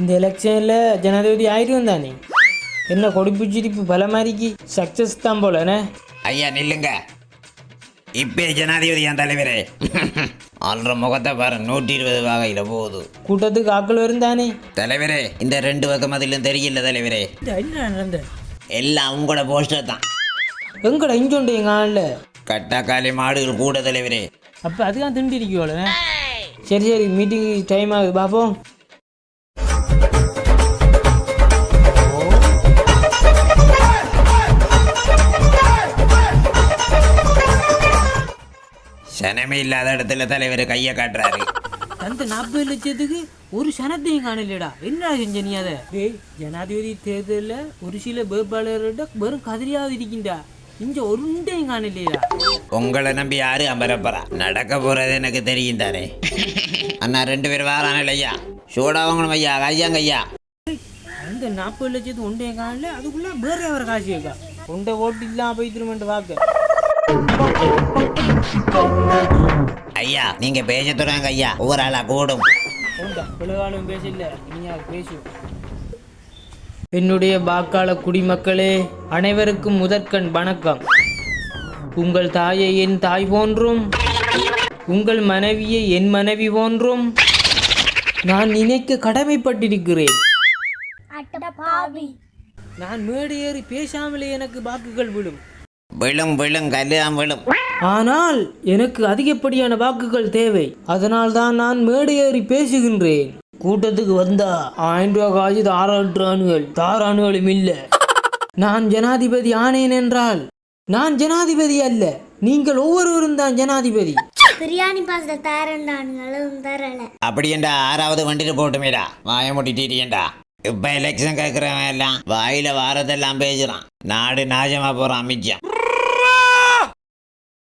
இந்த எலெக்ஷனில் ஜனாதிபதி ஆயிரும் தானே? என்ன கொடிப்பு சிரிப்பு பல மாதிரிக்கு சக்ஸஸ் தான் போலண்ணே ஐயா நில்லுங்க. இப்பே ஜனாதிபதி என் தலைவரே. ஆள்ற முகத்தை பாரு நூற்றி இருபது வகையில் போகுது கூட்டத்துக்கு ஆக்கள் வரும் தானே? தலைவரே இந்த ரெண்டு பக்கம் அதிலும் தெரியல தலைவரே. எல்லாம் உங்களோட போஸ்டர் தான். எங்கடா இஞ்சோண்டு எங்கள் ஆளில்? கட்டாக்காலி மாடுகள் கூட தலைவரே. அப்போ அதுதான் திண்டிருக்கோல சரி சரி மீட்டிங் டைம் ஆகுது பார்ப்போம் சனமே இல்லாத இடத்துல தலைவர் கையை காட்டுறாரு அந்த நாற்பது லட்சத்துக்கு ஒரு சனத்தையும் காணலடா என்ன செஞ்ச நீ அதை ஜனாதிபதி தேர்தலில் ஒரு சில வேட்பாளர்கிட்ட வெறும் கதிரியாவது இருக்கின்றா இங்க ஒரு உண்டையும் காணலையா உங்களை நம்பி யாரு அமரப்பறா நடக்க போறது எனக்கு தெரியும் தானே அண்ணா ரெண்டு பேர் வாரான ஐயா சூடா வாங்கணும் ஐயா ஐயாங்க ஐயா அந்த நாற்பது லட்சத்து ஒன்றையும் காணல அதுக்குள்ள வேற ஒரு காசு இருக்கா உண்டை ஓட்டு இல்லாம போய் வாக்க ஐயா நீங்க பேச தொடங்க ஐயா. ஒவ்வொரு ஆளா கூடும். என்னுடைய வாக்காள குடிமக்களே அனைவருக்கும் முதற்கண் வணக்கம். உங்கள் தாயை என் தாய் போன்றும் உங்கள் மனைவியை என் மனைவி போன்றும் நான் நினைக்க கடமைப்பட்டிருக்கிறேன். நான் மேடை ஏறி பேசாமலே எனக்கு வாக்குகள் விழும். விழும் விழும் கல்யாணம் விழும். ஆனால் எனக்கு அதிகப்படியான வாக்குகள் தேவை. அதனால் தான் நான் மேடை ஏறி பேசுகின்றேன். கூட்டத்துக்கு வந்தா ஆயிரம் காசு தாராட்டுறானுகள் தாரானுகளும் இல்ல. நான் ஜனாதிபதி ஆனேன் என்றால் நான் ஜனாதிபதி அல்ல. நீங்கள் ஒவ்வொருவரும் தான் ஜனாதிபதி. பிரியாணி பாஸ்தா தரேன்டானுங்க அதுவும் தரல. அப்படி என்றா ஆறாவது வண்டிட்டு போட்டுமேடா. வாய முட்டிட்டீண்டா இப்ப எலெக்ஷன் கேட்கறவன் எல்லாம் வாயில வாரதெல்லாம் பேசுறான். நாடு நாசமா போறான் மிச்சம்.